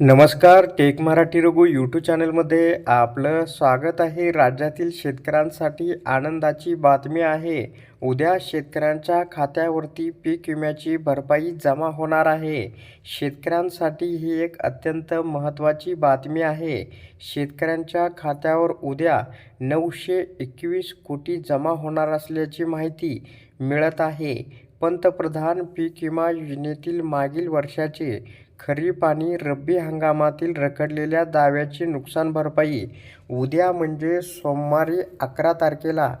नमस्कार take Marathi Raghu YouTube चॅनलमध्ये आपलं स्वागत आहे. राज्यातील शेतकऱ्यांसाठी आनंदाची बातमी आहे. उद्या शेतकऱ्यांच्या खात्यावरती पीक विम्याची भरपाई जमा होणार आहे. शेतकऱ्यांसाठी ही एक अत्यंत महत्त्वाची बातमी आहे. शेतकऱ्यांच्या खात्यावर उद्या नऊशे एकवीस कोटी जमा होणार असल्याची माहिती मिळत आहे. पंतप्रधान पीक विमा योजनेतील मागील वर्षाचे खरीप आणि रब्बी हंगामातील रखडलेल्या दाव्याची नुकसान भरपाई उद्या म्हणजे सोमवारी अकरा तारखेला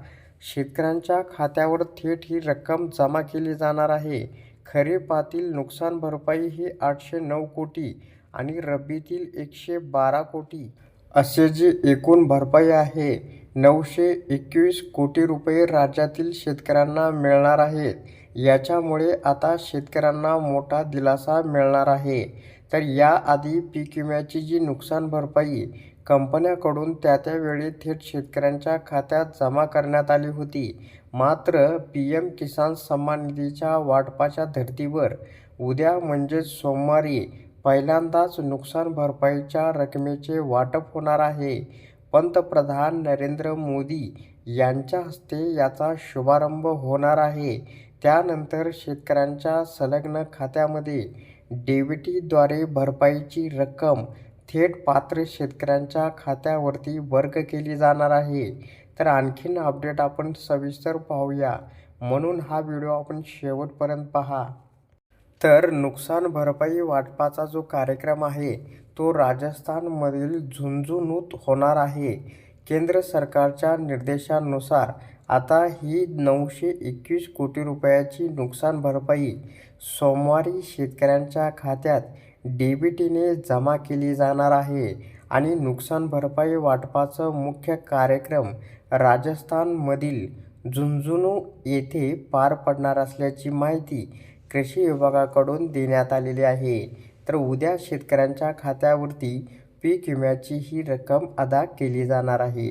शेतकऱ्यांच्या खात्यावर थेट ही रक्कम जमा केली जाणार आहे. खरीपातील नुकसान भरपाई ही आठशे नऊ कोटी आणि रब्बीतील एकशे बारा कोटी असे जी एकूण भरपाई आहे नऊशे एकवीस कोटी रुपये राज्यातील शेतकऱ्यांना मिळणार आहेत. याच्यामुळे आता शेतकऱ्यांना मोठा दिलासा मिळणार आहे. तर याआधी पीक विम्याची जी नुकसान भरपाई कंपन्याकडून त्या त्यावेळी थेट शेतकऱ्यांच्या खात्यात जमा करण्यात आली होती. मात्र पी एम किसान सन्मान निधीच्या वाटपाच्या धर्तीवर उद्या म्हणजेच सोमवारी पहिल्यांदाच नुकसान भरपाईच्या रकमेचे वाटप होणार आहे. पंतप्रधान नरेंद्र मोदी यांच्या हस्ते याचा शुभारंभ होणार आहे. त्यानंतर शेतकऱ्यांच्या संलग्न खात्यामध्ये डीबीटीद्वारे भरपाईची रक्कम थेट पात्र शेतकऱ्यांच्या खात्यावरती वर्ग केली जाणार आहे. तर आणखीन अपडेट आपण सविस्तर पाहूया. म्हणून हा व्हिडिओ आपण शेवटपर्यंत पहा. तर नुकसान भरपाई वाटपाचा जो कार्यक्रम आहे तो राजस्थानमधील झुंझुनूत होणार आहे. केंद्र सरकारच्या निर्देशानुसार आता ही नऊशे एकवीस कोटी रुपयाची नुकसान भरपाई सोमवारी शेतकऱ्यांच्या खात्यात डीबीटीने जमा केली जाणार आहे आणि नुकसान भरपाई वाटपाचं मुख्य कार्यक्रम राजस्थानमधील झुंझुनू येथे पार पडणार असल्याची माहिती कृषी विभागाकडून देण्यात आलेली आहे. तर उद्या शेतकऱ्यांच्या खात्यावरती पीक विम्याची ही रक्कम अदा केली जाणार आहे.